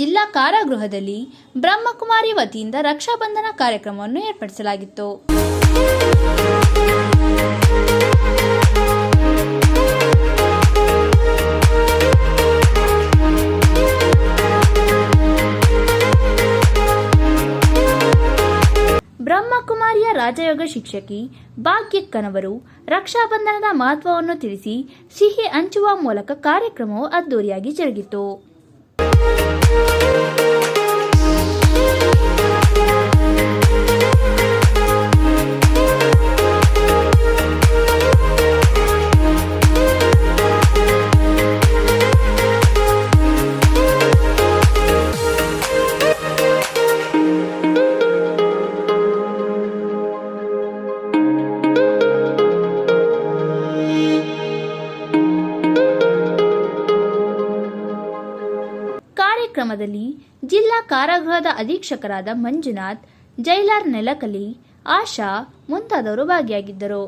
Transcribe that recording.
ಜಿಲ್ಲಾ ಕಾರಾಗೃಹದಲ್ಲಿ ಬ್ರಹ್ಮಕುಮಾರಿ ವತಿಯಿಂದ ರಕ್ಷಾಬಂಧನ ಕಾರ್ಯಕ್ರಮವನ್ನು ಏರ್ಪಡಿಸಲಾಗಿತ್ತು. ಬ್ರಹ್ಮಕುಮಾರಿಯ ರಾಜಯೋಗ ಶಿಕ್ಷಕಿ ಭಾಗ್ಯಕ್ಕನವರು ರಕ್ಷಾಬಂಧನದ ಮಹತ್ವವನ್ನು ತಿಳಿಸಿ ಸಿಹಿ ಹಂಚುವ ಮೂಲಕ ಕಾರ್ಯಕ್ರಮವು ಅದ್ದೂರಿಯಾಗಿ ಜರುಗಿತು. Thank you. ಕಾರ್ಯಕ್ರಮದಲ್ಲಿ ಜಿಲ್ಲಾ ಕಾರಾಗೃಹದ ಅಧೀಕ್ಷಕರಾದ ಮಂಜುನಾಥ್ ಜೈಲಾರ್ ನೆಲಕಲಿ ಆಶಾ ಮುಂತಾದವರು ಭಾಗಿಯಾಗಿದ್ದರು.